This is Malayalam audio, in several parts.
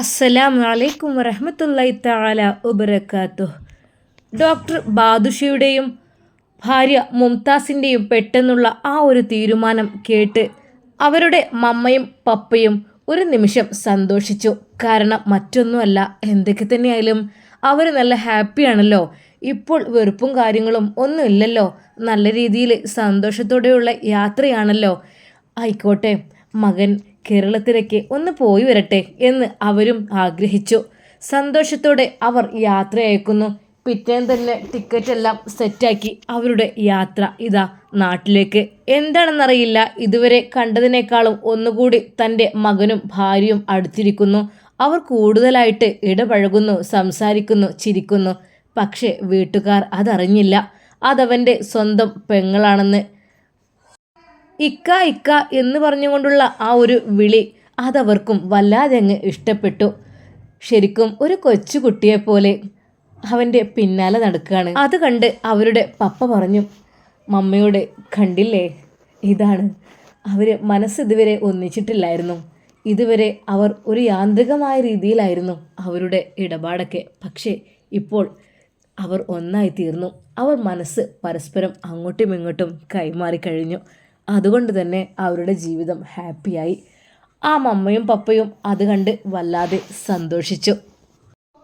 അസ്സലാമു അലൈക്കും വറഹമത്തല്ലായി താല ഉബറക്കാത്തു ഡോക്ടർ ബാദുഷയുടെയും ഭാര്യ മുംതാസിന്റെയും പെട്ടെന്നുള്ള ആ ഒരു തീരുമാനം കേട്ട് അവരുടെ മമ്മയും പപ്പയും ഒരു നിമിഷം സന്തോഷിച്ചു. കാരണം മറ്റൊന്നുമല്ല എന്തൊക്കെ തന്നെയായാലും അവർ നല്ല ഹാപ്പിയാണല്ലോ ഇപ്പോൾ വെറുപ്പും കാര്യങ്ങളും ഒന്നുമില്ലല്ലോ നല്ല രീതിയിൽ സന്തോഷത്തോടെയുള്ള യാത്രയാണല്ലോ. ആയിക്കോട്ടെ മകൻ കേരളത്തിലേക്ക് ഒന്ന് പോയി വരട്ടെ എന്ന് അവരും ആഗ്രഹിച്ചു. സന്തോഷത്തോടെ അവർ യാത്ര അയക്കുന്നു പിറ്റേന്ന് തന്നെ ടിക്കറ്റ് എല്ലാം സെറ്റാക്കി അവരുടെ യാത്ര ഇതാ നാട്ടിലേക്ക്. എന്താണെന്നറിയില്ല. ഇതുവരെ കണ്ടതിനേക്കാളും ഒന്നുകൂടി തന്റെ മകനും ഭാര്യയും അടുത്തിരിക്കുന്നു. അവർ കൂടുതലായിട്ട് ഇടപഴകുന്നു സംസാരിക്കുന്നു ചിരിക്കുന്നു. പക്ഷേ വീട്ടുകാർ അതറിഞ്ഞില്ല. അതവന്റെ സ്വന്തം പെങ്ങളാണെന്ന്. ഇക്ക ഇക്ക എന്ന് പറഞ്ഞുകൊണ്ടുള്ള ആ ഒരു വിളി അതവർക്കും വല്ലാതെ അങ്ങ് ഇഷ്ടപ്പെട്ടു. ശരിക്കും ഒരു കൊച്ചുകുട്ടിയെപ്പോലെ പോലെ അവന്റെ പിന്നാലെ നടക്കുകയാണ്. അത് കണ്ട് അവരുടെ പപ്പ പറഞ്ഞു മമ്മയോട് കണ്ടില്ലേ ഇതാണ്. അവർ മനസ്സ് ഇതുവരെ ഒന്നിച്ചിട്ടില്ലായിരുന്നു. ഇതുവരെ അവർ ഒരു യാന്ത്രികമായ രീതിയിലായിരുന്നു അവരുടെ ഇടപാടൊക്കെ. പക്ഷേ ഇപ്പോൾ അവർ ഒന്നായി തീർന്നു അവർ മനസ്സ് പരസ്പരം അങ്ങോട്ടും ഇങ്ങോട്ടും കൈമാറി കഴിഞ്ഞു അതുകൊണ്ട് തന്നെ അവരുടെ ജീവിതം ഹാപ്പിയായി. ആ മമ്മയും പപ്പയും അത് കണ്ട് വല്ലാതെ സന്തോഷിച്ചു.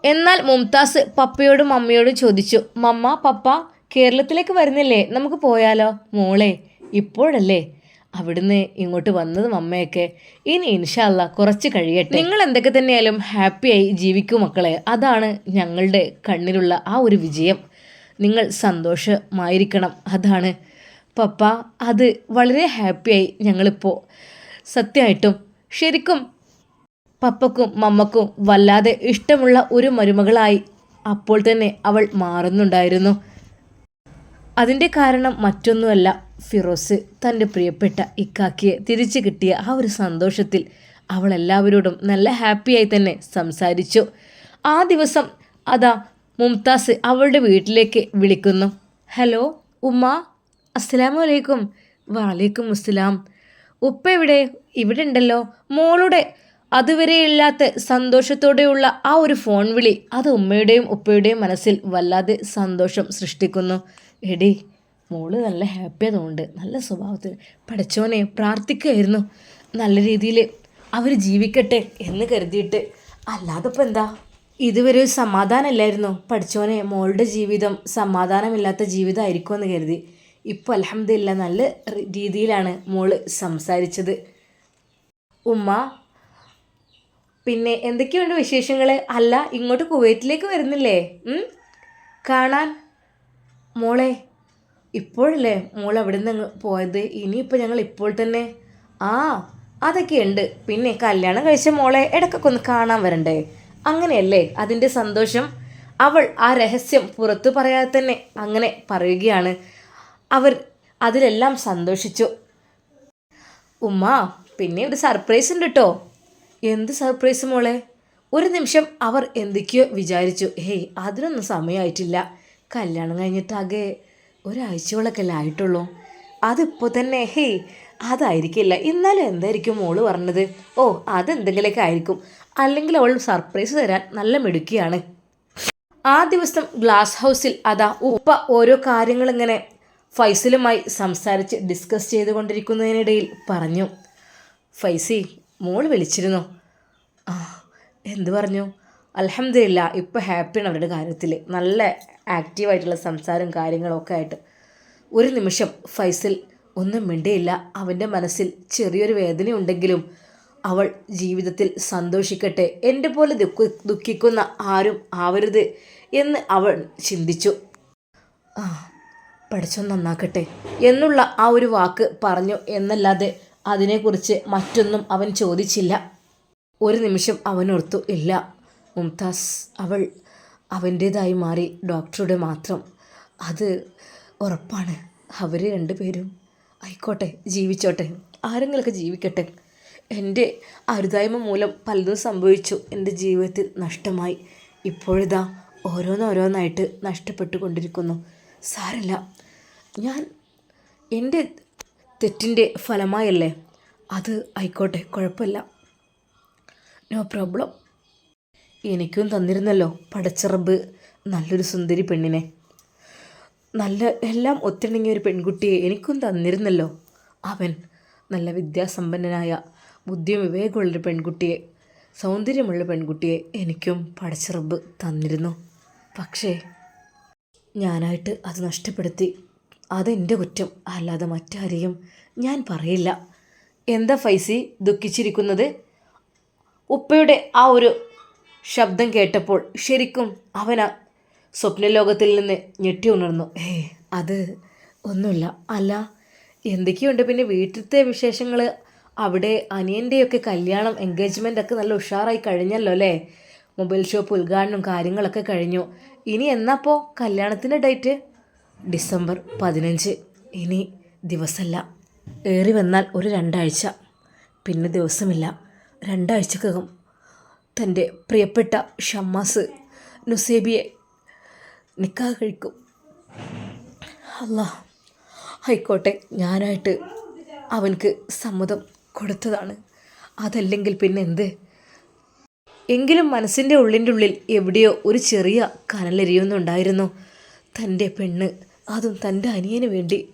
എന്നാൽ മുംതാസ് പപ്പയോടും മമ്മയോടും ചോദിച്ചു മമ്മ പപ്പ കേരളത്തിലേക്ക് വരുന്നില്ലേ? നമുക്ക് പോയാലോ? മോളെ ഇപ്പോഴല്ലേ? അവിടുന്ന് ഇങ്ങോട്ട് വന്നത് മമ്മയൊക്കെ. ഇനി ഇൻഷാല്ല കുറച്ച് കഴിയട്ടെ. നിങ്ങൾ എന്തൊക്കെ തന്നെയാലും ഹാപ്പിയായി ജീവിക്കൂ മക്കളെ. അതാണ് ഞങ്ങളുടെ കണ്ണിലുള്ള ആ ഒരു വിജയം. നിങ്ങൾ സന്തോഷമായിരിക്കണം. അതാണ് പപ്പ അത് വളരെ ഹാപ്പിയായി ഞങ്ങളിപ്പോൾ സത്യമായിട്ടും ശരിക്കും പപ്പക്കും മമ്മക്കും വല്ലാതെ ഇഷ്ടമുള്ള ഒരു മരുമകളായി അപ്പോൾ തന്നെ അവൾ മാറുന്നുണ്ടായിരുന്നു. അതിന്റെ കാരണം മറ്റൊന്നുമല്ല ഫിറോസ് തന്റെ പ്രിയപ്പെട്ട ഇക്കാക്കിയെ തിരിച്ചു കിട്ടിയ ആ ഒരു സന്തോഷത്തിൽ അവൾ എല്ലാവരോടും നല്ല ഹാപ്പിയായി തന്നെ സംസാരിച്ചു. ആ ദിവസം അതാ മുംതാസ് അവളുടെ വീട്ടിലേക്ക് വിളിക്കുന്നു. ഹലോ ഉമ്മ അസ്സലാമു അലൈക്കും വാലേക്കും അസ്സലാം ഉപ്പ എവിടെ? ഇവിടെ ഉണ്ടല്ലോ. മോളുടെ. അതുവരെ ഇല്ലാത്ത സന്തോഷത്തോടെയുള്ള ആ ഒരു ഫോൺ വിളി അത് ഉമ്മയുടെയും ഉപ്പയുടെയും മനസ്സിൽ വല്ലാതെ സന്തോഷം സൃഷ്ടിക്കുന്നു. എടി മോൾ നല്ല ഹാപ്പി ആയതുകൊണ്ട് നല്ല സ്വഭാവത്തിൽ പഠിച്ചോനെ പ്രാർത്ഥിക്കുകയായിരുന്നു. നല്ല രീതിയിൽ അവർ ജീവിക്കട്ടെ എന്ന് കരുതിയിട്ട്. അല്ലാതെ ഇപ്പം എന്താ? ഇതുവരെ ഒരു സമാധാനമല്ലായിരുന്നു. പഠിച്ചോനെ മോളുടെ ജീവിതം സമാധാനമില്ലാത്ത ജീവിതമായിരിക്കുമെന്ന് കരുതി. ഇപ്പോൾ അലഹമില്ല നല്ല രീതിയിലാണ് മോൾ സംസാരിച്ചത്. ഉമ്മ പിന്നെ എന്തൊക്കെയുണ്ട് വിശേഷങ്ങൾ അല്ല ഇങ്ങോട്ട് കുവൈറ്റിലേക്ക് വരുന്നില്ലേ? കാണാൻ. മോളെ ഇപ്പോഴല്ലേ മോൾ അവിടെ നിന്ന് പോയത്? ഇനിയിപ്പോൾ ഞങ്ങൾ ഇപ്പോൾ തന്നെ. ആ അതൊക്കെ ഉണ്ട് പിന്നെ കല്യാണം കഴിച്ച മോളെ ഇടയ്ക്കൊക്കെ ഒന്ന് കാണാൻ വരണ്ടേ? അങ്ങനെയല്ലേ അതിന്റെ സന്തോഷം? അവൾ ആ രഹസ്യം പുറത്തു പറയാതെ തന്നെ അങ്ങനെ പറയുകയാണ്. അവർ അതിലെല്ലാം സന്തോഷിച്ചു. ഉമ്മ പിന്നെ ഒരു സർപ്രൈസ് ഉണ്ട് കേട്ടോ എന്ത് സർപ്രൈസ് മോളെ? ഒരു നിമിഷം അവർ എന്തൊക്കെയോ വിചാരിച്ചു. ഹേയ് അതിനൊന്നും സമയമായിട്ടില്ല കല്യാണം കഴിഞ്ഞിട്ടാകെ ഒരാഴ്ചകളൊക്കെ അല്ലേ ആയിട്ടുള്ളൂ. അതിപ്പോൾ തന്നെ ഹേയ് അതായിരിക്കില്ല. എന്നാലും എന്തായിരിക്കും മോൾ പറഞ്ഞത്? ഓ അതെന്തെങ്കിലുമൊക്കെ ആയിരിക്കും. അല്ലെങ്കിൽ അവൾ സർപ്രൈസ് തരാൻ നല്ല മിടുക്കിയാണ്. ആ ദിവസം ഗ്ലാസ് ഹൗസിൽ അതാ ഉപ്പ ഓരോ കാര്യങ്ങളിങ്ങനെ ഫൈസലുമായി സംസാരിച്ച് ഡിസ്കസ് ചെയ്തുകൊണ്ടിരിക്കുന്നതിനിടയിൽ പറഞ്ഞു ഫൈസി മോൾ വിളിച്ചിരുന്നു. ആ എന്തു പറഞ്ഞു? അലഹമില്ല ഇപ്പോൾ ഹാപ്പിയാണ് അവരുടെ കാര്യത്തിൽ. നല്ല ആക്റ്റീവായിട്ടുള്ള സംസാരം കാര്യങ്ങളൊക്കെ ആയിട്ട്. ഒരു നിമിഷം ഫൈസൽ ഒന്നും മിണ്ടിയില്ല. അവന്റെ മനസ്സിൽ ചെറിയൊരു വേദനയുണ്ടെങ്കിലും അവൾ ജീവിതത്തിൽ സന്തോഷിക്കട്ടെ. എന്റെ പോലെ ദുഃഖ ദുഃഖിക്കുന്ന ആരും ആവരുത് എന്ന് അവൾ ചിന്തിച്ചു. ആ പഠിച്ചോ നന്നാക്കട്ടെ എന്നുള്ള ആ ഒരു വാക്ക് പറഞ്ഞു എന്നല്ലാതെ അതിനെക്കുറിച്ച് മറ്റൊന്നും അവൻ ചോദിച്ചില്ല. ഒരു നിമിഷം അവനോർത്തു ഇല്ല മുംതാസ് അവൾ അവന്റേതായി മാറി ഡോക്ടറുടെ മാത്രം. അത് ഉറപ്പാണ്. അവർ രണ്ടുപേരും ആയിക്കോട്ടെ ജീവിച്ചോട്ടെ ആരെങ്കിലൊക്കെ ജീവിക്കട്ടെ. എന്റെ അരുതായ്മ മൂലം പലതും സംഭവിച്ചു. എന്റെ ജീവിതത്തിൽ നഷ്ടമായി. ഇപ്പോഴിതാ ഓരോന്നോരോന്നായിട്ട് നഷ്ടപ്പെട്ടുകൊണ്ടിരിക്കുന്നു. സാരല്ല. ഞാൻ എന്റെ തെറ്റിന്റെ ഫലമായല്ലേ? അത് ആയിക്കോട്ടെ കുഴപ്പമില്ല. നോ പ്രോബ്ലം എനിക്കും തന്നിരുന്നല്ലോ പടച്ചിറമ്പ് നല്ലൊരു സുന്ദരി പെണ്ണിനെ. നല്ല എല്ലാം ഒത്തിണങ്ങിയ ഒരു പെൺകുട്ടിയെ എനിക്കും തന്നിരുന്നല്ലോ. അവൻ നല്ല വിദ്യാസമ്പന്നനായ ബുദ്ധിയും വിവേകമുള്ളൊരു പെൺകുട്ടിയെ സൗന്ദര്യമുള്ള പെൺകുട്ടിയെ എനിക്കും പടച്ചിറമ്പ് തന്നിരുന്നു. പക്ഷേ ഞാനായിട്ട് അത് നഷ്ടപ്പെടുത്തി. അതെന്റെ കുറ്റം. അല്ലാതെ മറ്റാരെയും ഞാൻ പറയില്ല. എന്താ ഫൈസി ദുഃഖിച്ചിരിക്കുന്നത്? ഉപ്പയുടെ ആ ഒരു ശബ്ദം കേട്ടപ്പോൾ ശരിക്കും അവൻ സ്വപ്നലോകത്തിൽ നിന്ന് ഞെട്ടി ഉണർന്നു. ഏ അത് ഒന്നുമില്ല. അല്ല എന്തൊക്കെയുണ്ട്? പിന്നെ വീട്ടിലത്തെ വിശേഷങ്ങൾ അവിടെ അനിയന്റെയൊക്കെ കല്യാണം എൻഗേജ്മെന്റ് ഒക്കെ നല്ല ഉഷാറായി കഴിഞ്ഞല്ലോ അല്ലേ? മൊബൈൽ ഷോപ്പ് ഉദ്ഘാടനം കാര്യങ്ങളൊക്കെ കഴിഞ്ഞു. ഇനി എന്നപ്പോ കല്യാണത്തിന്റെ ഡേറ്റ് ഡിസംബർ പതിനഞ്ച്. ഇനി ദിവസമല്ല ഏറി വന്നാൽ ഒരു രണ്ടാഴ്ച. പിന്നെ ദിവസമില്ല. രണ്ടാഴ്ചക്കകം. തന്റെ പ്രിയപ്പെട്ട ഷമ്മാസ് നുസേബിയെ നിക്കാ കഴിക്കും. അല്ല ആയിക്കോട്ടെ. ഞാനായിട്ട് അവനക്ക് സമ്മതം കൊടുത്തതാണ്. അതല്ലെങ്കിൽ പിന്നെ എന്ത്? എങ്കിലും മനസ്സിന്റെ ഉള്ളിന്റെ ഉള്ളിൽ എവിടെയോ ഒരു ചെറിയ കനലെരിയുന്നുണ്ടായിരുന്നു. തന്റെ പെണ്ണ് അതും തന്റെ അനിയന് വേണ്ടി.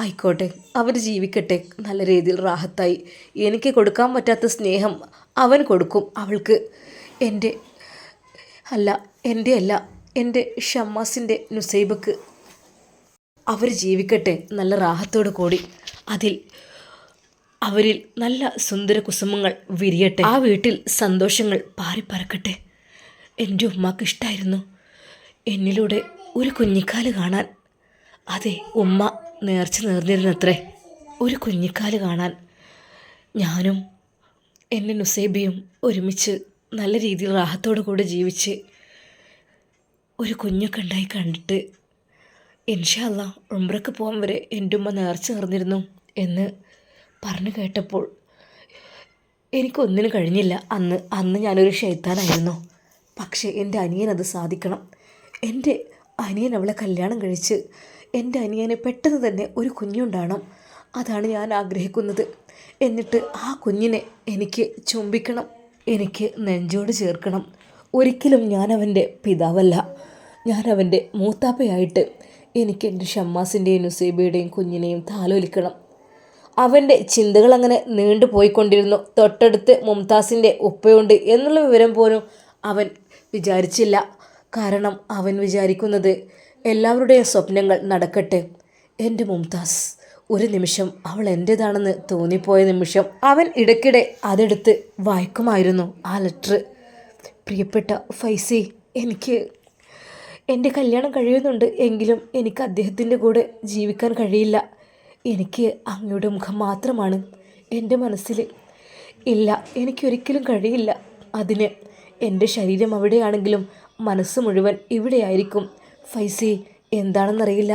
ആയിക്കോട്ടെ അവർ ജീവിക്കട്ടെ നല്ല രീതിയിൽ റാഹത്തായി. എനിക്ക് കൊടുക്കാൻ പറ്റാത്ത സ്നേഹം അവൻ കൊടുക്കും അവൾക്ക്. എന്റെ അല്ല എന്റെ അല്ല എന്റെ ഷമ്മാസിന്റെ നുസൈബക്ക്. അവർ ജീവിക്കട്ടെ നല്ല റാഹത്തോടു കൂടി. അതിൽ അവരിൽ നല്ല സുന്ദര കുസുമങ്ങൾ വിരിയട്ടെ. ആ വീട്ടിൽ സന്തോഷങ്ങൾ പാറിപ്പറക്കട്ടെ എന്റെ ഉമ്മക്ക് ഇഷ്ടമായിരുന്നു എന്നിലൂടെ ഒരു കുഞ്ഞിക്കാൽ കാണാൻ. അതെ ഉമ്മ നേർച്ച നേർന്നിരുന്നത്രേ. ഒരു കുഞ്ഞിക്കാൽ കാണാൻ. ഞാനും എന്റെ നുസൈബിയും ഒരുമിച്ച് നല്ല രീതിയിൽ റാഹത്തോടു കൂടെ ജീവിച്ച് ഒരു കുഞ്ഞൊക്കെ ഉണ്ടായി കണ്ടിട്ട് ഇൻഷല്ല ഉംറക്ക് പോകാൻ വരെ എന്റെ ഉമ്മ നേർച്ച നേർന്നിരുന്നു എന്ന് പറഞ്ഞു കേട്ടപ്പോൾ എനിക്കൊന്നിനും കഴിഞ്ഞില്ല. അന്ന് അന്ന് ഞാനൊരു ഷെയ്ത്താനായിരുന്നു. പക്ഷേ എന്റെ അനിയൻ അത് സാധിക്കണം. എന്റെ അനിയൻ അവളെ കല്യാണം കഴിച്ച് എന്റെ അനിയന് പെട്ടെന്ന് തന്നെ ഒരു കുഞ്ഞുണ്ടാകണം അതാണ് ഞാൻ ആഗ്രഹിക്കുന്നത്. എന്നിട്ട് ആ കുഞ്ഞിനെ എനിക്ക് ചുംബിക്കണം. എനിക്ക് നെഞ്ചോട് ചേർക്കണം. ഒരിക്കലും ഞാൻ പിതാവല്ല. ഞാൻ മൂത്താപ്പയായിട്ട് എനിക്ക് എന്റെ ഷമ്മാസിന്റെയും നുസൈബയുടെയും കുഞ്ഞിനെയും താലോലിക്കണം. അവന്റെ ചിന്തകൾ അങ്ങനെ നീണ്ടു പോയിക്കൊണ്ടിരുന്നു. തൊട്ടടുത്ത് മുംതാസിന്റെ ഉപ്പയുണ്ട് എന്നുള്ള വിവരം പോലും അവൻ വിചാരിച്ചില്ല. കാരണം അവൻ വിചാരിക്കുന്നത് എല്ലാവരുടെയും സ്വപ്നങ്ങൾ നടക്കട്ടെ. എന്റെ മുംതാസ് ഒരു നിമിഷം അവൾ എന്റേതാണെന്ന് തോന്നിപ്പോയ നിമിഷം അവൻ ഇടയ്ക്കിടെ അതെടുത്ത് വായിക്കുമായിരുന്നു ആ ലെറ്റർ പ്രിയപ്പെട്ട ഫൈസി എനിക്ക് എന്റെ കല്യാണം കഴിയുന്നുണ്ട്. എങ്കിലും എനിക്ക് അദ്ദേഹത്തിന്റെ കൂടെ ജീവിക്കാൻ കഴിയില്ല. എനിക്ക് അങ്ങയുടെ മുഖം മാത്രമാണ് എന്റെ മനസ്സിൽ ഇല്ല എനിക്കൊരിക്കലും കഴിയില്ല. അതിന് എന്റെ ശരീരം അവിടെയാണെങ്കിലും മനസ്സ് മുഴുവൻ ഇവിടെയായിരിക്കും. ഫൈസി എന്താണെന്നറിയില്ല.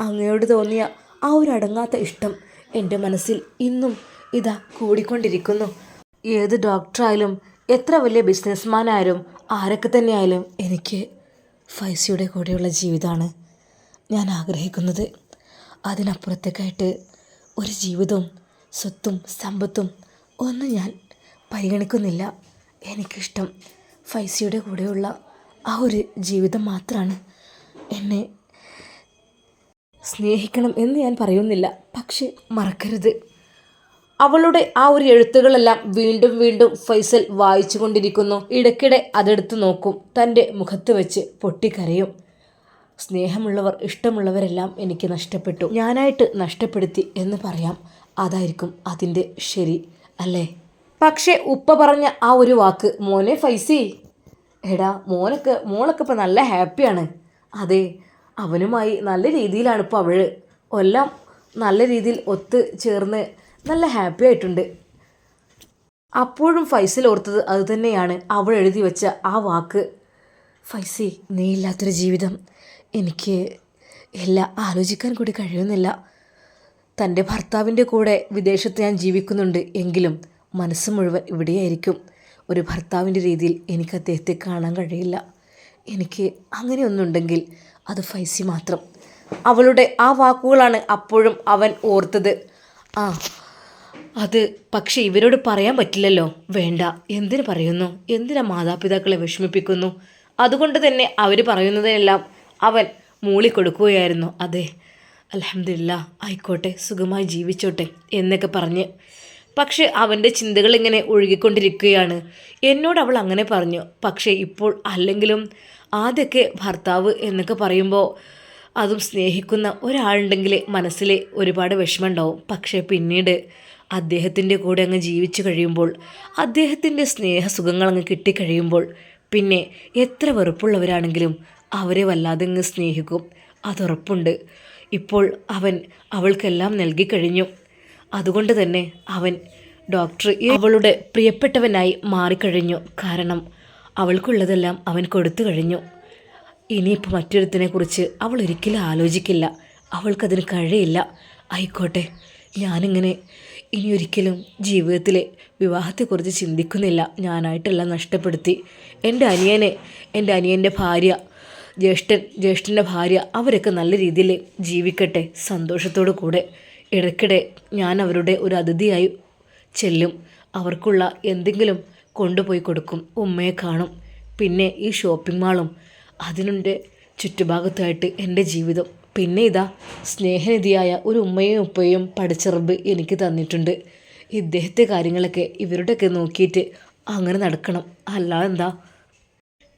അങ്ങയോട് തോന്നിയ ആ ഒരു അടങ്ങാത്ത ഇഷ്ടം എന്റെ മനസ്സിൽ ഇന്നും ഇതാ കൂടിക്കൊണ്ടിരിക്കുന്നു. ഏത് ഡോക്ടറായാലും എത്ര വലിയ ബിസിനസ്മാനായാലും ആരൊക്കെ തന്നെയായാലും എനിക്ക് ഫൈസിയുടെ കൂടെയുള്ള ജീവിതമാണ് ഞാൻ ആഗ്രഹിക്കുന്നത്. അതിനപ്പുറത്തേക്കായിട്ട് ഒരു ജീവിതവും സ്വത്തും സമ്പത്തും ഒന്നും ഞാൻ പരിഗണിക്കുന്നില്ല. എനിക്കിഷ്ടം ഫൈസിയുടെ കൂടെയുള്ള ആ ഒരു ജീവിതം മാത്രമാണ് എന്നെ സ്നേഹിക്കണം എന്ന് ഞാൻ പറയുന്നില്ല. പക്ഷെ മറക്കരുത്. അവളുടെ ആ ഒരു എഴുത്തുകളെല്ലാം വീണ്ടും വീണ്ടും ഫൈസൽ വായിച്ചു കൊണ്ടിരിക്കുന്നു ഇടയ്ക്കിടെ അതെടുത്ത് നോക്കും. തന്റെ മുഖത്ത് വെച്ച് പൊട്ടിക്കരയും. സ്നേഹമുള്ളവർ ഇഷ്ടമുള്ളവരെല്ലാം എനിക്ക് നഷ്ടപ്പെട്ടു. ഞാനായിട്ട് നഷ്ടപ്പെടുത്തി എന്ന് പറയാം. അതായിരിക്കും അതിന്റെ ശരി അല്ലേ? പക്ഷേ ഉപ്പ പറഞ്ഞ ആ ഒരു വാക്ക് മോനെ ഫൈസി എടാ മോനൊക്കെ മോളൊക്കെ ഇപ്പം നല്ല ഹാപ്പിയാണ്. അതെ അവനുമായി നല്ല രീതിയിലാണ് ഇപ്പോൾ അവൾ. എല്ലാം നല്ല രീതിയിൽ ഒത്ത് ചേർന്ന് നല്ല ഹാപ്പി ആയിട്ടുണ്ട്. അപ്പോഴും ഫൈസൽ ഓർത്തത് അതുതന്നെയാണ് അവൾ എഴുതി വെച്ച ആ വാക്ക്. ഫൈസി നീ ഇല്ലാത്തൊരു ജീവിതം എനിക്ക് എല്ലാം ആലോചിക്കാൻ കൂടി കഴിയുന്നില്ല. തന്റെ ഭർത്താവിന്റെ കൂടെ വിദേശത്ത് ഞാൻ ജീവിക്കുന്നുണ്ട് എങ്കിലും മനസ്സ് മുഴുവൻ ഇവിടെയായിരിക്കും. ഒരു ഭർത്താവിന്റെ രീതിയിൽ എനിക്ക് അദ്ദേഹത്തെ കാണാൻ കഴിയില്ല. എനിക്ക് അങ്ങനെയൊന്നുണ്ടെങ്കിൽ അത് ഫൈസി മാത്രം. അവളുടെ ആ വാക്കുകളാണ് അപ്പോഴും അവൻ ഓർത്തത്. ആ അത് പക്ഷെ ഇവരോട് പറയാൻ പറ്റില്ലല്ലോ. വേണ്ട എന്തിനു പറയുന്നു? എന്തിനാ മാതാപിതാക്കളെ വിഷമിപ്പിക്കുന്നു? അതുകൊണ്ട് തന്നെ അവർ പറയുന്നതിനെല്ലാം അവൻ മൂളിക്കൊടുക്കുകയായിരുന്നു അതെ അലഹമില്ല ആയിക്കോട്ടെ സുഖമായി ജീവിച്ചോട്ടെ എന്നൊക്കെ പറഞ്ഞ്. പക്ഷേ അവന്റെ ചിന്തകൾ ഇങ്ങനെ ഒഴുകിക്കൊണ്ടിരിക്കുകയാണ്. എന്നോട് അവൾ അങ്ങനെ പറഞ്ഞു. പക്ഷേ ഇപ്പോൾ അല്ലെങ്കിലും ആദ്യമൊക്കെ ഭർത്താവ് എന്നൊക്കെ പറയുമ്പോൾ അതും സ്നേഹിക്കുന്ന ഒരാളുണ്ടെങ്കിൽ മനസ്സിൽ ഒരുപാട് വിഷമമുണ്ടാവും. പക്ഷേ പിന്നീട് അദ്ദേഹത്തിന്റെ കൂടെ അങ്ങ് ജീവിച്ചു കഴിയുമ്പോൾ അദ്ദേഹത്തിന്റെ സ്നേഹസുഖങ്ങൾ അങ്ങ് കിട്ടിക്കഴിയുമ്പോൾ പിന്നെ എത്ര വെറുപ്പുള്ളവരാണെങ്കിലും അവരെ വല്ലാതെ അങ്ങ് സ്നേഹിക്കും. അതുറപ്പുണ്ട്. ഇപ്പോൾ അവൻ അവൾക്കെല്ലാം നൽകിക്കഴിഞ്ഞു അതുകൊണ്ട് തന്നെ അവൻ ഡോക്ടർ അവളുടെ പ്രിയപ്പെട്ടവനായി മാറിക്കഴിഞ്ഞു. കാരണം അവൾക്കുള്ളതെല്ലാം അവൻ കൊടുത്തു കഴിഞ്ഞു. ഇനിയിപ്പോൾ മറ്റൊരുത്തിനെ കുറിച്ച് അവൾ ഒരിക്കലും ആലോചിക്കില്ല. അവൾക്കതിന് കഴിയില്ല. ആയിക്കോട്ടെ ഞാനിങ്ങനെ ഇനി ഒരിക്കലും ജീവിതത്തിലെ വിവാഹത്തെക്കുറിച്ച് ചിന്തിക്കുന്നില്ല. ഞാനായിട്ടെല്ലാം നഷ്ടപ്പെടുത്തി. എന്റെ അനിയനെ എന്റെ അനിയന്റെ ഭാര്യ ജ്യേഷ്ഠൻ ജ്യേഷ്ഠന്റെ ഭാര്യ അവരൊക്കെ നല്ല രീതിയിൽ ജീവിക്കട്ടെ സന്തോഷത്തോടു കൂടെ. ഇടയ്ക്കിടെ ഞാൻ അവരുടെ ഒരു അതിഥിയായി ചെല്ലും. അവർക്കുള്ള എന്തെങ്കിലും കൊണ്ടുപോയി കൊടുക്കും ഉമ്മയെ കാണും. പിന്നെ ഈ ഷോപ്പിംഗ് മാളും അതിനുണ്ട് ചുറ്റുഭാഗത്തായിട്ട് എന്റെ ജീവിതം. പിന്നെ ഇതാ സ്നേഹനിധിയായ ഒരു ഉമ്മയും ഉപ്പയും പഠിച്ചറബ് എനിക്ക് തന്നിട്ടുണ്ട്. ഇദ്ദേഹത്തെ കാര്യങ്ങളൊക്കെ ഇവരുടെയൊക്കെ നോക്കിയിട്ട് അങ്ങനെ നടക്കണം. അല്ലാതെ എന്താ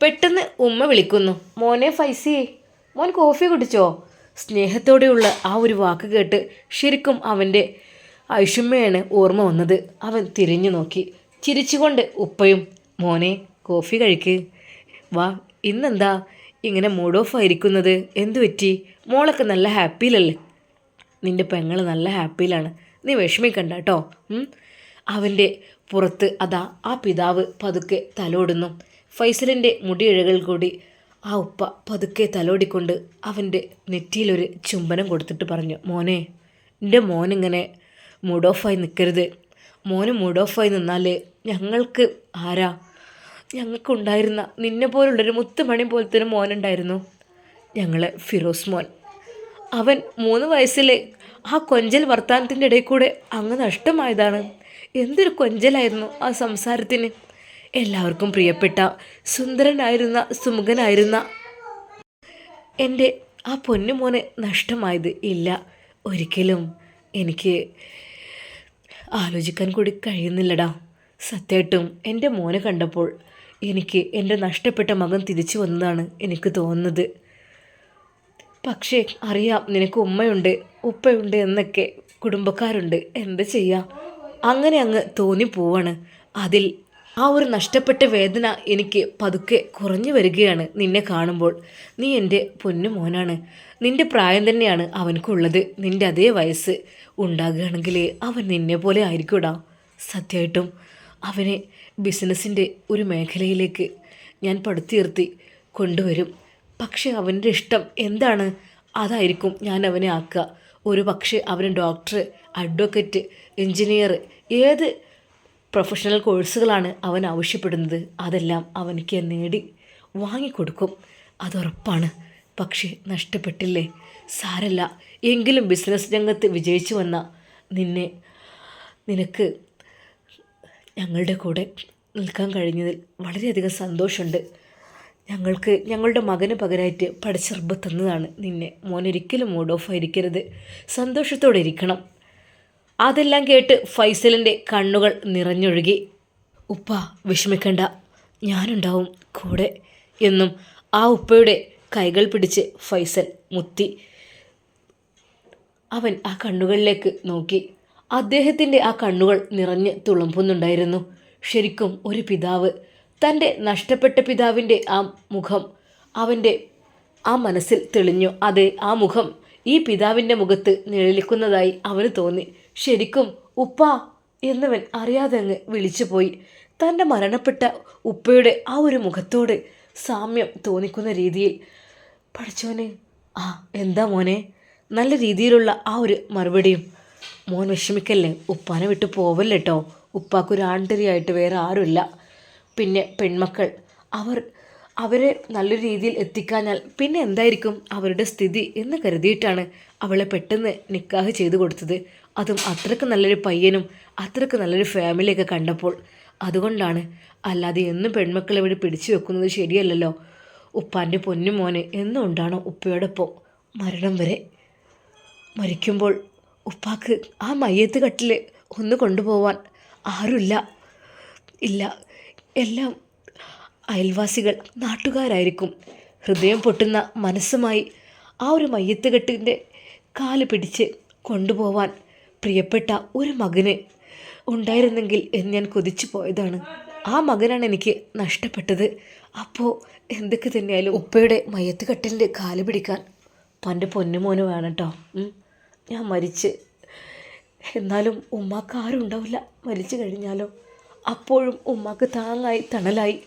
പെട്ടെന്ന് ഉമ്മ വിളിക്കുന്നു. മോനെ ഫൈസി മോൻ കോഫി കുടിച്ചോ? സ്നേഹത്തോടെയുള്ള ആ ഒരു വാക്ക് കേട്ട് ശരിക്കും അവന്റെ ഐഷുമ്മയാണ് ഓർമ്മ വന്നത്. അവൻ തിരിഞ്ഞു നോക്കി. ചിരിച്ചുകൊണ്ട് ഉപ്പയും മോനെ കോഫി കഴിക്ക്. വാ ഇന്നെന്താ ഇങ്ങനെ മൂഡ് ഓഫ് ആയിരിക്കുന്നത്? എന്തു പറ്റി? മോളൊക്കെ നല്ല ഹാപ്പിയിലല്ലേ? നിന്റെ പെങ്ങൾ നല്ല ഹാപ്പിയിലാണ്. നീ വിഷമിക്കണ്ട കേട്ടോ. അവന്റെ പുറത്ത് അതാ ആ പിതാവ് പതുക്കെ തലോടുന്നു. ഫൈസലിന്റെ മുടിയിഴകൾ കൂടി. ആ ഉപ്പ പതുക്കെ തലോടിക്കൊണ്ട് അവന്റെ നെറ്റിയിലൊരു ചുംബനം കൊടുത്തിട്ട് പറഞ്ഞു മോനെ എന്റെ മോനിങ്ങനെ മൂഡ് ഓഫായി നിൽക്കരുത് മോന് മൂഡ് ഓഫായി നിന്നാൽ ഞങ്ങൾക്ക് ആരാ? ഞങ്ങൾക്കുണ്ടായിരുന്ന നിന്നെ പോലുള്ളൊരു മുത്തുമണി പോലത്തെ ഒരു മോനുണ്ടായിരുന്നു ഞങ്ങളെ ഫിറോസ് മോൻ. അവൻ മൂന്ന് വയസ്സിലെ ആ കൊഞ്ചൽ വർത്താനത്തിന്റെ ഇടയിൽ കൂടെ അങ്ങ് നഷ്ടമായതാണ്. എന്തൊരു കൊഞ്ചലായിരുന്നു ആ സംസാരത്തിന്. എല്ലാവർക്കും പ്രിയപ്പെട്ട സുന്ദരനായിരുന്ന സുമുഖനായിരുന്ന എന്റെ ആ പൊന്നുമോനെ നഷ്ടമായത് ഇല്ല. ഒരിക്കലും എനിക്ക് ആലോചിക്കാൻ കൂടി കഴിയുന്നില്ലടാ. സത്യമായിട്ടും എന്റെ മോനെ കണ്ടപ്പോൾ എനിക്ക് എന്റെ നഷ്ടപ്പെട്ട മകൻ തിരിച്ചു വന്നതാണ് എനിക്ക് തോന്നുന്നത്. പക്ഷേ അറിയാം നിനക്ക് ഉമ്മയുണ്ട് ഉപ്പയുണ്ട് എന്നൊക്കെ കുടുംബക്കാരുണ്ട്. എന്ത് ചെയ്യാം? അങ്ങനെ അങ്ങ് തോന്നിപ്പോവാണ്. അതിൽ ആ ഒരു നഷ്ടപ്പെട്ട വേദന എനിക്ക് പതുക്കെ കുറഞ്ഞു വരികയാണ് നിന്നെ കാണുമ്പോൾ. നീ എന്റെ പൊന്നു മോനാണ്. നിന്റെ പ്രായം തന്നെയാണ് അവനക്കുള്ളത് നിന്റെ അതേ വയസ്സ് ഉണ്ടാകുകയാണെങ്കിൽ അവൻ നിന്നെ പോലെ ആയിരിക്കൂടാ. സത്യമായിട്ടും അവനെ ബിസിനസ്സിന്റെ ഒരു മേഖലയിലേക്ക് ഞാൻ പടുത്തുയർത്തി കൊണ്ടുവരും. പക്ഷേ അവന്റെ ഇഷ്ടം എന്താണ്? അതായിരിക്കും ഞാൻ അവനെ ആക്കുക. ഒരു പക്ഷേ അവന് ഡോക്ടർ അഡ്വക്കറ്റ് എഞ്ചിനീയർ ഏത് പ്രൊഫഷണൽ കോഴ്സുകളാണ് അവൻ ആവശ്യപ്പെടുന്നത്. അതെല്ലാം അവനിക്ക് നേടി വാങ്ങിക്കൊടുക്കും. അതുറപ്പാണ്. പക്ഷേ നഷ്ടപ്പെട്ടില്ലേ? സാരല്ല. എങ്കിലും ബിസിനസ് രംഗത്ത് വിജയിച്ചു വന്ന നിന്നെ നിനക്ക് ഞങ്ങളുടെ കൂടെ നിൽക്കാൻ കഴിഞ്ഞതിൽ വളരെയധികം സന്തോഷമുണ്ട്. ഞങ്ങൾക്ക് ഞങ്ങളുടെ മകന് പകരമായിട്ട് പഠിച്ചിറബ് തന്നതാണ്. നിന്നെ മോനൊരിക്കലും മൂഡ് ഓഫ് ആയിരിക്കരുത്. സന്തോഷത്തോടെ ഇരിക്കണം. അതെല്ലാം കേട്ട് ഫൈസലിന്റെ കണ്ണുകൾ നിറഞ്ഞൊഴുകി. ഉപ്പ വിഷമിക്കണ്ട. ഞാനുണ്ടാവും കൂടെ എന്നും ആ ഉപ്പയുടെ കൈകൾ പിടിച്ച് ഫൈസൽ മുത്തി. അവൻ ആ കണ്ണുകളിലേക്ക് നോക്കി. അദ്ദേഹത്തിന്റെ ആ കണ്ണുകൾ നിറഞ്ഞ് തുളുമ്പുന്നുണ്ടായിരുന്നു. ശരിക്കും ഒരു പിതാവ്. തന്റെ നഷ്ടപ്പെട്ട പിതാവിന്റെ ആ മുഖം അവന്റെ ആ മനസ്സിൽ തെളിഞ്ഞു. അതെ ആ മുഖം ഈ പിതാവിന്റെ മുഖത്ത് നിഴലിക്കുന്നതായി അവന് തോന്നി. ശരിക്കും ഉപ്പ എന്നവൻ അറിയാതെ അങ്ങ് വിളിച്ചുപോയി തന്റെ മരണപ്പെട്ട ഉപ്പയുടെ ആ ഒരു മുഖത്തോട് സാമ്യം തോന്നിക്കുന്ന രീതിയിൽ പഠിച്ചോനെ ആ എന്താ മോനെ? നല്ല രീതിയിലുള്ള ആ ഒരു മറുപടിയും. മോൻ വിഷമിക്കല്ലേ? ഉപ്പാനെ വിട്ട് പോവല്ലേ കേട്ടോ ഉപ്പാക്കൊരു ആണ്ടരിയായിട്ട് വേറെ ആരുമില്ല. പിന്നെ പെൺമക്കൾ. അവർ അവരെ നല്ലൊരു രീതിയിൽ എത്തിക്കാഞ്ഞാൽ പിന്നെ എന്തായിരിക്കും അവരുടെ സ്ഥിതി എന്ന് കരുതിയിട്ടാണ് അവളെ പെട്ടെന്ന് നിക്കാഹ് ചെയ്തു കൊടുത്തത്. അതും അത്രയ്ക്ക് നല്ലൊരു പയ്യനും അത്രയ്ക്ക് നല്ലൊരു ഫാമിലിയൊക്കെ കണ്ടപ്പോൾ അതുകൊണ്ടാണ് അല്ലാതെ എന്നും പെൺമക്കളെ ഇവിടെ പിടിച്ചു വെക്കുന്നത് ശരിയല്ലല്ലോ. ഉപ്പാന്റെ പൊന്നു മോനെ എന്നും ഉണ്ടാണോ ഉപ്പയോടൊപ്പം മരണം വരെ? മരിക്കുമ്പോൾ ഉപ്പാക്ക് ആ മയ്യത്ത് കട്ടിൽ ഒന്ന് കൊണ്ടുപോവാൻ ആരുമില്ല. ഇല്ല എല്ലാം അയൽവാസികൾ നാട്ടുകാരായിരിക്കും. ഹൃദയം പൊട്ടുന്ന മനസ്സുമായി ആ ഒരു മയ്യത്ത് കെട്ടിന്റെ കാൽ പിടിച്ച് കൊണ്ടുപോവാൻ പ്രിയപ്പെട്ട ഒരു മകന് ഉണ്ടായിരുന്നെങ്കിൽ എന്ന് ഞാൻ കൊതിച്ചു പോയതാണ്. ആ മകനാണ് എനിക്ക് നഷ്ടപ്പെട്ടത്. അപ്പോൾ എന്തൊക്കെ തന്നെയായാലും ഉപ്പയുടെ മയത്ത് കെട്ടിലിന്റെ കാൽ പിടിക്കാൻ പന്റെ പൊന്നുമോന് വേണം കേട്ടോ ഞാൻ മരിച്ച്. എന്നാലും ഉമ്മാക്ക് ആരും ഉണ്ടാവില്ല. മരിച്ചു കഴിഞ്ഞാലോ? അപ്പോഴും ഉമ്മാക്ക് താങ്ങായി തണലായി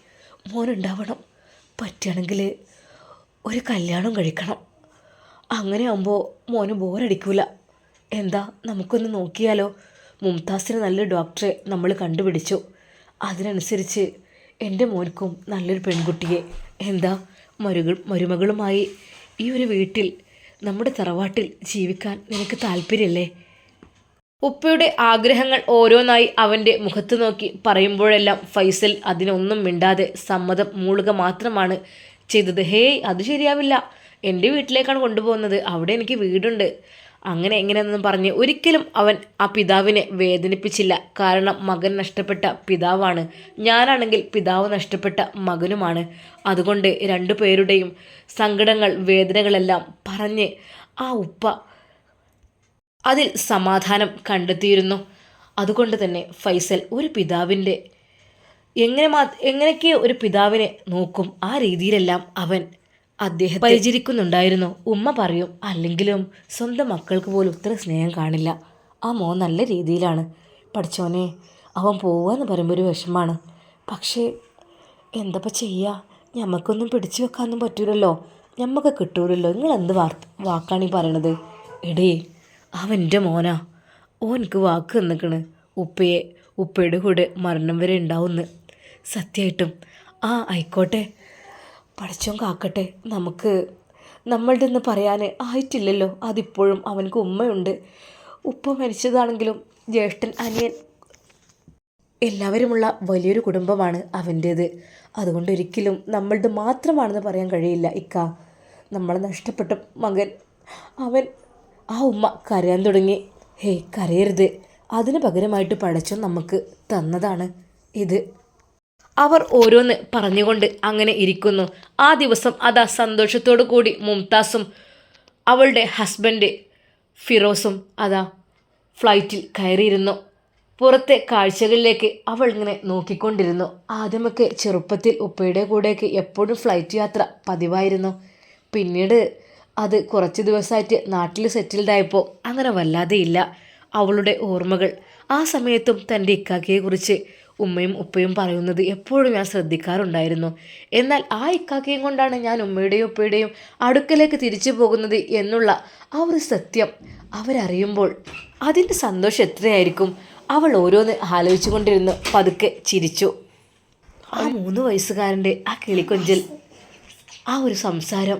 മോനുണ്ടാവണം. പറ്റുകയാണെങ്കിൽ ഒരു കല്യാണം കഴിക്കണം. അങ്ങനെ ആകുമ്പോൾ മോന് ബോറടിക്കൂല എന്താ നമുക്കൊന്ന് നോക്കിയാലോ? മുംതാസിന് നല്ല ഡോക്ടറെ നമ്മൾ കണ്ടുപിടിച്ചു. അതിനനുസരിച്ച് എന്റെ മോൻക്കും നല്ലൊരു പെൺകുട്ടിയെ എന്താ മരുകൾ മരുമകളുമായി ഈ ഒരു വീട്ടിൽ നമ്മുടെ തറവാട്ടിൽ ജീവിക്കാൻ നിനക്ക് താല്പര്യമല്ലേ ഉപ്പയുടെ ആഗ്രഹങ്ങൾ ഓരോന്നായി അവന്റെ മുഖത്ത് നോക്കി പറയുമ്പോഴെല്ലാം ഫൈസൽ അതിനൊന്നും മിണ്ടാതെ സമ്മതം മൂളുക മാത്രമാണ് ചെയ്തത്. ഹേയ് അത് ശരിയാവില്ല. എന്റെ വീട്ടിലേക്കാണ് കൊണ്ടുപോകുന്നത്. അവിടെ എനിക്ക് വീടുണ്ട്. അങ്ങനെ എങ്ങനെയെന്നും പറഞ്ഞ് ഒരിക്കലും അവൻ ആ പിതാവിനെ വേദനിപ്പിച്ചില്ല. കാരണം മകൻ നഷ്ടപ്പെട്ട പിതാവാണ്. ഞാനാണെങ്കിൽ പിതാവ് നഷ്ടപ്പെട്ട മകനുമാണ്. അതുകൊണ്ട് രണ്ടു പേരുടെയും സങ്കടങ്ങൾ വേദനകളെല്ലാം പറഞ്ഞ് ആ ഉപ്പ അതിൽ സമാധാനം കണ്ടെത്തിയിരുന്നു. അതുകൊണ്ട് തന്നെ ഫൈസൽ ഒരു പിതാവിന്റെ എങ്ങനെ മാ എങ്ങനെയൊക്കെ ഒരു പിതാവിനെ നോക്കും ആ രീതിയിലെല്ലാം അവൻ അദ്ദേഹത്തെ പരിചരിക്കുന്നുണ്ടായിരുന്നു. ഉമ്മ പറയും അല്ലെങ്കിലും സ്വന്തം മക്കൾക്ക് പോലും ഇത്ര സ്നേഹം കാണില്ല. ആ മോൻ നല്ല രീതിയിലാണ്. പഠിച്ചോനെ അവൻ പോവാന്ന് പറയുമ്പോൾ ഒരു വിഷമാണ്. പക്ഷേ എന്തപ്പോൾ ചെയ്യുക ഞമ്മക്കൊന്നും പിടിച്ചു വെക്കാനൊന്നും പറ്റൂലല്ലോ. ഞമ്മക്ക് കിട്ടൂലല്ലോ. നിങ്ങൾ എന്ത് വാർ വാക്കാണ് ഈ പറയണത്? എടേ അവന്റെ മോനാ. ഓനക്ക് വാക്ക് തന്നിക്കണ്. ഉപ്പയെ ഉപ്പയുടെ കൂടെ മരണം വരെ ഉണ്ടാവുമെന്ന് സത്യമായിട്ടും ആ ആയിക്കോട്ടെ. പഠിച്ചോൻ കാക്കട്ടെ. നമുക്ക് നമ്മളുടെ എന്ന് പറയാൻ ആയിട്ടില്ലല്ലോ. അതിപ്പോഴും അവനക്ക് ഉമ്മയുണ്ട്. ഉപ്പ മരിച്ചതാണെങ്കിലും ജ്യേഷ്ഠൻ അനിയൻ എല്ലാവരുമുള്ള വലിയൊരു കുടുംബമാണ് അവന്റേത്. അതുകൊണ്ട് ഒരിക്കലും നമ്മളുടെ മാത്രമാണെന്ന് പറയാൻ കഴിയില്ല ഇക്ക. നമ്മളെ നഷ്ടപ്പെട്ട മകൻ അവൻ ആ ഉമ്മ കരയാൻ തുടങ്ങി. ഹേയ് കരയരുത്. അതിന് പകരമായിട്ട് പടച്ചോ നമുക്ക് തന്നതാണ് ഇത്. അവർ ഓരോന്ന് പറഞ്ഞുകൊണ്ട് അങ്ങനെ ഇരിക്കുന്നു. ആ ദിവസം അതാ സന്തോഷത്തോടു കൂടി മുംതാസും അവളുടെ ഹസ്ബൻഡ് ഫിറോസും അതാ ഫ്ലൈറ്റിൽ കയറിയിരുന്നു. പുറത്തെ കാഴ്ചകളിലേക്ക് അവൾ ഇങ്ങനെ നോക്കിക്കൊണ്ടിരുന്നു. ആദ്യമൊക്കെ ചെറുപ്പത്തിൽ ഉപ്പയുടെ കൂടെയൊക്കെ എപ്പോഴും ഫ്ലൈറ്റ് യാത്ര പതിവായിരുന്നു. പിന്നീട് അത് കുറച്ച് ദിവസമായിട്ട് നാട്ടിൽ സെറ്റിൽഡായപ്പോൾ അങ്ങനെ വല്ലാതെ ഇല്ല അവളുടെ ഓർമ്മകൾ ആ സമയത്തും തന്റെ ഇക്കാക്കയെക്കുറിച്ച് ഉമ്മയും ഉപ്പയും പറയുന്നത് എപ്പോഴും ഞാൻ ശ്രദ്ധിക്കാറുണ്ടായിരുന്നു. എന്നാൽ ആ ഇക്കാക്കയും കൊണ്ടാണ് ഞാൻ ഉമ്മയുടെയും ഉപ്പയുടെയും അടുക്കലേക്ക് തിരിച്ചു പോകുന്നത് എന്നുള്ള ആ ഒരു സത്യം അവരറിയുമ്പോൾ അതിന്റെ സന്തോഷം എത്രയായിരിക്കും? അവൾ ഓരോന്ന് ആലോചിച്ചു കൊണ്ടിരുന്നു പതുക്കെ ചിരിച്ചു. ആ മൂന്ന് വയസ്സുകാരന്റെ ആ കിളിക്കൊഞ്ചൽ ആ ഒരു സംസാരം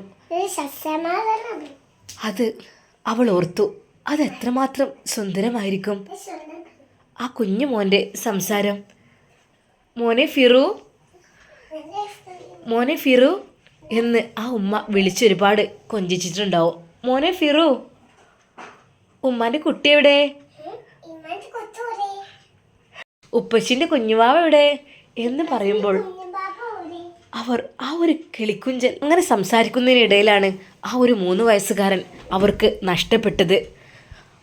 അത് അവൾ ഓർത്തു. അത് എത്രമാത്രം സുന്ദരമായിരിക്കും. ആ കുഞ്ഞു മോന്റെ സംസാരം. മോനെ ഫിറു. മോനെ ഫിറു എന്ന് ആ ഉമ്മ വിളിച്ചൊരുപാട് കൊഞ്ചിച്ചിട്ടുണ്ടാവും. മോനെ ഫിറു. ഉമ്മാന്റെ കുട്ടി എവിടെ? ഉപ്പച്ചിന്റെ കുഞ്ഞുവാവ എവിടെ? എന്ന് പറയുമ്പോൾ അവർ ആ ഒരു കിളിക്കുഞ്ചൻ അങ്ങനെ സംസാരിക്കുന്നതിനിടയിലാണ് ആ ഒരു മൂന്ന് വയസ്സുകാരൻ അവർക്ക് നഷ്ടപ്പെട്ടത്.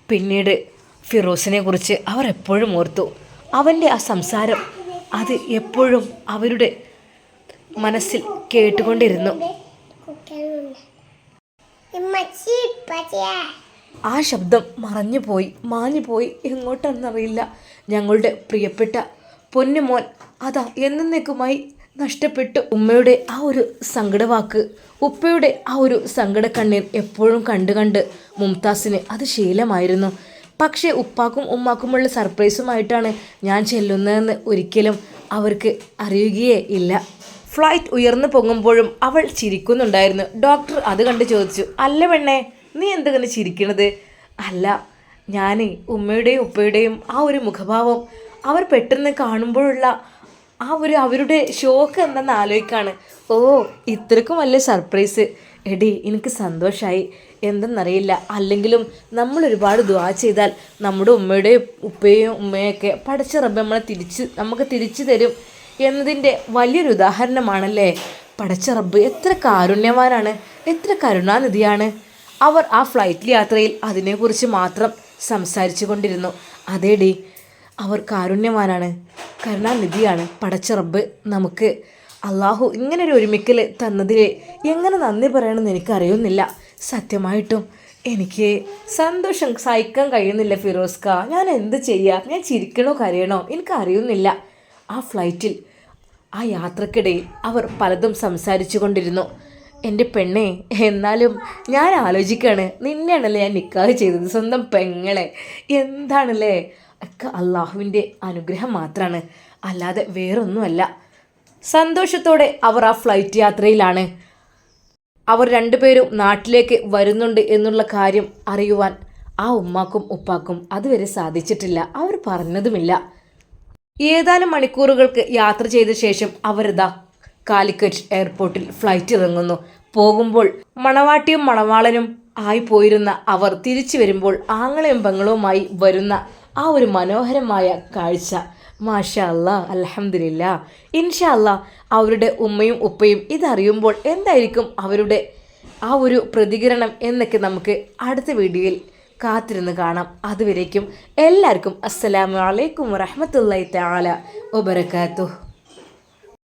പിന്നീട് ഫിറോസിനെ കുറിച്ച് അവർ എപ്പോഴും ഓർത്തു. അവന്റെ ആ സംസാരം അത് എപ്പോഴും അവരുടെ മനസ്സിൽ കേട്ടുകൊണ്ടിരുന്നു. ആ ശബ്ദം മറഞ്ഞുപോയി മാഞ്ഞുപോയി എങ്ങോട്ടെന്നറിയില്ല. ഞങ്ങളുടെ പ്രിയപ്പെട്ട പൊന്നുമോൻ അതാ എന്നേക്കുമായി നഷ്ടപ്പെട്ടു. ഉമ്മയുടെ ആ ഒരു സങ്കടവാക്ക് ഉപ്പയുടെ ആ ഒരു സങ്കടക്കണ്ണീർ എപ്പോഴും കണ്ടു കണ്ട് മുംതാസിന് അത് ശീലമായിരുന്നു. പക്ഷേ ഉപ്പാക്കും ഉമ്മാക്കുമുള്ള സർപ്രൈസുമായിട്ടാണ് ഞാൻ ചെല്ലുന്നതെന്ന് ഒരിക്കലും അവർക്ക് അറിയുകയേ ഇല്ല. ഫ്ലൈറ്റ് ഉയർന്നു പൊങ്ങുമ്പോഴും അവൾ ചിരിക്കുന്നുണ്ടായിരുന്നു. ഡോക്ടർ അത് കണ്ട് ചോദിച്ചു അല്ല പെണ്ണേ നീ എന്തെങ്കിലും ചിരിക്കണത്? അല്ല ഞാൻ ഉമ്മയുടെയും ഉപ്പയുടെയും ആ ഒരു മുഖഭാവം അവർ പെട്ടെന്ന് കാണുമ്പോഴുള്ള ആ ഒരു അവരുടെ ഷോക്ക് എന്തെന്ന് ആലോചിക്കാണ്. ഓ ഇത്രക്കും വലിയ സർപ്രൈസ്. എടി എനിക്ക് സന്തോഷമായി എന്തെന്നറിയില്ല. അല്ലെങ്കിലും നമ്മൾ ഒരുപാട് ദ്വാ ചെയ്താൽ നമ്മുടെ ഉമ്മയുടെയും ഉപ്പയും ഉമ്മയൊക്കെ പഠിച്ച റബ്ബ് നമ്മളെ തിരിച്ച് നമുക്ക് തിരിച്ചു തരും എന്നതിന്റെ വലിയൊരു ഉദാഹരണമാണല്ലേ? പടച്ച റബ്ബ് എത്ര കാരുണ്യവാനാണ് എത്ര കരുണാനിധിയാണ്. അവർ ആ ഫ്ലൈറ്റ് യാത്രയിൽ അതിനെക്കുറിച്ച് മാത്രം സംസാരിച്ചു കൊണ്ടിരുന്നു. അതേടി അവർ കാരുണ്യവാനാണ് കരുണാനിധിയാണ് പടച്ച റബ്ബ് നമുക്ക്. അള്ളാഹു ഇങ്ങനൊരു ഒരുമിക്കൽ തന്നതിൽ എങ്ങനെ നന്ദി പറയണമെന്ന് എനിക്കറിയുന്നില്ല. സത്യമായിട്ടും എനിക്ക് സന്തോഷം സഹിക്കാൻ കഴിയുന്നില്ല ഫിറോസ്ക. ഞാൻ എന്ത് ചെയ്യാം? ഞാൻ ചിരിക്കണോ കരയണോ? എനിക്കറിയുന്നില്ല ആ ഫ്ലൈറ്റിൽ ആ യാത്രക്കിടയിൽ അവർ പലതും സംസാരിച്ചു കൊണ്ടിരുന്നു. എന്റെ പെണ്ണെ എന്നാലും ഞാൻ ആലോചിക്കുകയാണ് നിന്നെയാണല്ലേ ഞാൻ നിക്കാഹ് ചെയ്തത് സ്വന്തം പെങ്ങളെ. എന്താണല്ലേ? ഒക്കെ അള്ളാഹുവിന്റെ അനുഗ്രഹം മാത്രമാണ് അല്ലാതെ വേറൊന്നുമല്ല. സന്തോഷത്തോടെ അവർ ആ ഫ്ലൈറ്റ് യാത്രയിലാണ്. അവർ രണ്ടുപേരും നാട്ടിലേക്ക് വരുന്നുണ്ട് എന്നുള്ള കാര്യം അറിയുവാൻ ആ ഉമ്മാക്കും ഉപ്പാക്കും അതുവരെ സാധിച്ചിട്ടില്ല. അവർ പറഞ്ഞതുമില്ല. ഏതാനും മണിക്കൂറുകൾക്ക് യാത്ര ചെയ്ത ശേഷം അവരിതാ കാലിക്കറ്റ് എയർപോർട്ടിൽ ഫ്ലൈറ്റ് ഇറങ്ങുന്നു. പോകുമ്പോൾ മണവാട്ടിയും മണവാളനും ആയി പോയിരുന്ന അവർ തിരിച്ചു വരുമ്പോൾ ആങ്ങളെയും പെങ്ങളുമായി വരുന്ന ആ ഒരു മനോഹരമായ കാഴ്ച. മാഷാ അലഹമില്ല ഇൻഷാ അവരുടെ ഉമ്മയും ഉപ്പയും ഇതറിയുമ്പോൾ എന്തായിരിക്കും അവരുടെ ആ ഒരു പ്രതികരണം എന്നൊക്കെ നമുക്ക് അടുത്ത വീഡിയോയിൽ കാത്തിരുന്ന് കാണാം. അതുവരേക്കും എല്ലാവർക്കും അസ്സലാമു അലൈക്കും വറഹമത്തല്ലാ തആല വബറകാതുഹു.